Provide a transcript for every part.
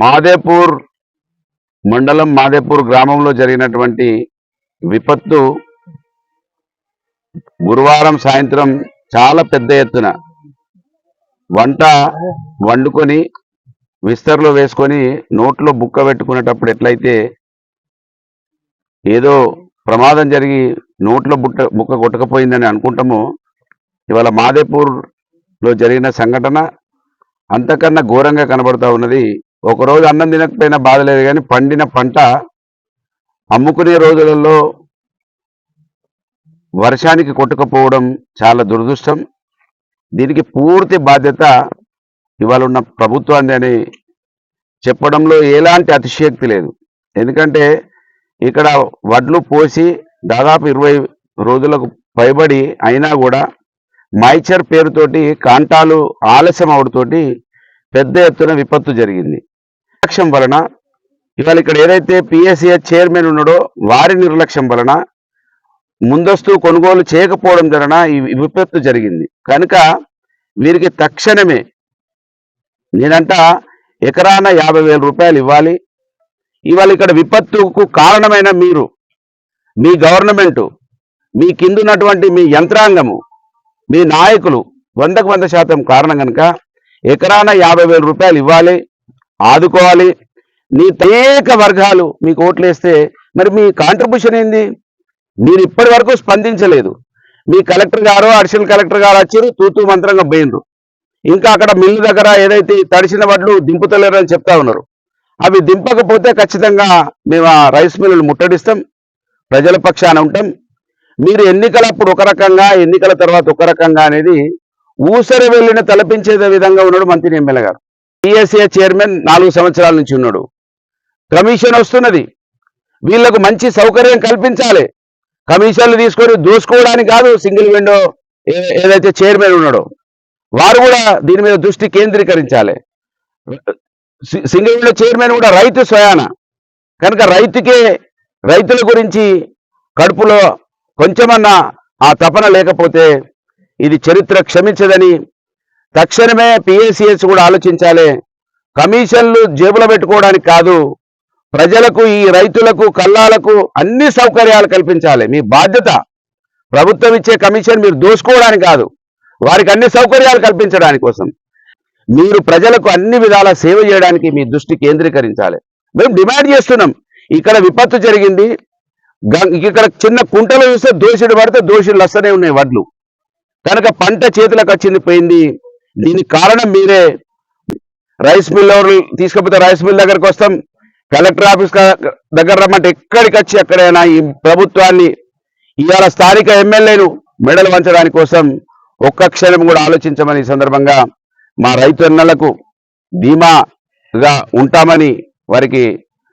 మాదేపూర్ మండలం మాదేపూర్ గ్రామంలో జరిగినటువంటి విపత్తు గురువారం సాయంత్రం చాలా పెద్ద ఎత్తున వంట వండుకొని విస్తర్లో వేసుకొని నోట్లో బుక్క పెట్టుకునేటప్పుడు ఎట్లయితే ఏదో ప్రమాదం జరిగి నోట్లో బుట్ట బుక్క కొట్టకపోయిందని అనుకుంటామో ఇవాళ మాదేపూర్లో జరిగిన సంఘటన అంతకన్నా ఘోరంగా కనబడతా ఉన్నది. ఒకరోజు అన్నం తినకపోయినా బాధ లేదు కానీ పండిన పంట అమ్ముకునే రోజులలో వర్షానికి కొట్టుకపోవడం చాలా దురదృష్టం. దీనికి పూర్తి బాధ్యత ఇవాళ ఉన్న ప్రభుత్వాన్ని అని చెప్పడంలో ఎలాంటి అతిశయక్తి లేదు. ఎందుకంటే ఇక్కడ వడ్లు పోసి దాదాపు ఇరవై రోజులకు పైబడి అయినా కూడా మైచర్ పేరుతోటి కాంటాలు ఆలస్యం అవడంతోటి పెద్ద ఎత్తున విపత్తు జరిగింది. నిర్లక్ష్యం వలన ఇవాళ ఇక్కడ ఏదైతే పిఎస్సిఎస్ చైర్మన్ ఉన్నాడో వారి నిర్లక్ష్యం వలన ముందస్తు కొనుగోలు చేయకపోవడం వలన ఈ విపత్తు జరిగింది. కనుక వీరికి తక్షణమే నేనంట ఎకరాన యాభై వేల రూపాయలు ఇవ్వాలి. ఇవాళ ఇక్కడ విపత్తుకు కారణమైన మీరు మీ గవర్నమెంటు మీ కిందున్నటువంటి మీ యంత్రాంగము మీ నాయకులు వందకు వంద శాతం కారణం కనుక ఎకరాన యాభై వేల రూపాయలు ఇవ్వాలి ఆదుకోవాలి. నీ అనేక వర్గాలు మీకు ఓట్లేస్తే మరి మీ కాంట్రిబ్యూషన్ ఏంది? మీరు ఇప్పటి వరకు స్పందించలేదు. మీ కలెక్టర్ గారు అడిషనల్ కలెక్టర్ గారు వచ్చారు తూతూ మంత్రంగా పోయినరు ఇంకా అక్కడ మిల్లు దగ్గర ఏదైతే తడిసిన వడ్లు దింపుతలేరు అని చెప్తా ఉన్నారు. అవి దింపకపోతే ఖచ్చితంగా మేము ఆ రైస్ మిల్లులు ముట్టడిస్తాం ప్రజల పక్షాన ఉంటాం. మీరు ఎన్నికలప్పుడు ఒక రకంగా ఎన్నికల తర్వాత ఒక రకంగా అనేది ఊసరి వెళ్ళిన తలపించే విధంగా ఉన్నాడు మంత్రి ఎమ్మెల్యే గారు. పిఎస్ఏ చైర్మన్ నాలుగు సంవత్సరాల నుంచి ఉన్నాడు. కమిషన్ వస్తున్నది. వీళ్ళకు మంచి సౌకర్యం కల్పించాలి. కమిషన్లు తీసుకొని దోసుకోవడానికి కాదు సింగిల్ విండో ఏదైతే చైర్మన్ ఉన్నాడో. వారు కూడా దీని మీద దృష్టి కేంద్రీకరించాలి. సింగిల్ విండో చైర్మన్ కూడా రైతు స్వయాన. కనుక రైతుకే రైతుల గురించి కడుపులో కొంచెమన్నా ఆ తపన లేకపోతే ఇది చరిత్ర క్షమించదని తక్షణమే పిఎస్సిఎస్ కూడా ఆలోచించాలి. కమిషన్లు జేబులో పెట్టుకోవడానికి కాదు ప్రజలకు ఈ రైతులకు కల్లాలకు అన్ని సౌకర్యాలు కల్పించాలి. మీ బాధ్యత. ప్రభుత్వం ఇచ్చే కమిషన్ మీరు దోసుకోవడానికి కాదు వారికి అన్ని సౌకర్యాలు కల్పించడానికి కోసం. మీరు ప్రజలకు అన్ని విధాల సేవ చేయడానికి మీ దృష్టి కేంద్రీకరించాలి. మేము డిమాండ్ చేస్తున్నాం. ఇక్కడ విపత్తు జరిగింది ఇక్కడ చిన్న కుంటలు చూస్తే దోషుడు పడితే దోషులు వస్తూనే ఉన్నాయి వడ్లు. కనుక పంట చేతులకు వచ్చింది పోయింది. దీనికి కారణం మీరే. రైస్ మిల్ ఎవరు తీసుకపోతే రైస్ మిల్ దగ్గరకు వస్తాం. కలెక్టర్ ఆఫీస్ దగ్గర రమ్మంటే ఎక్కడికి వచ్చి ఎక్కడైనా ఈ ప్రభుత్వాన్ని ఇవాళ స్థానిక ఎమ్మెల్యేలు మెడలు వంచడానికి కోసం ఒక్క క్షణం కూడా ఆలోచించమని సందర్భంగా మా రైతన్నలకు ధీమాగా ఉంటామని వారికి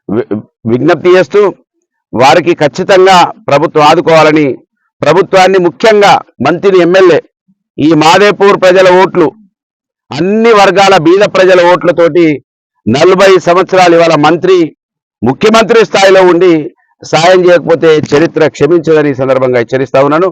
వి- విజ్ఞప్తి చేస్తూ వారికి ఖచ్చితంగా ప్రభుత్వం ఆదుకోవాలని ప్రభుత్వాన్ని ముఖ్యంగా మంత్రిని ఎమ్మెల్యే ఈ మాదేపూర్ ప్రజల ఓట్లు అన్ని వర్గాల బీద ప్రజల ఓట్లతోటి నలభై సంవత్సరాలు ఇవాళ మంత్రి ముఖ్యమంత్రి స్థాయిలో ఉండి సాయం చేయకపోతే చరిత్ర క్షమించదని ఈ సందర్భంగా హెచ్చరిస్తా ఉన్నాను.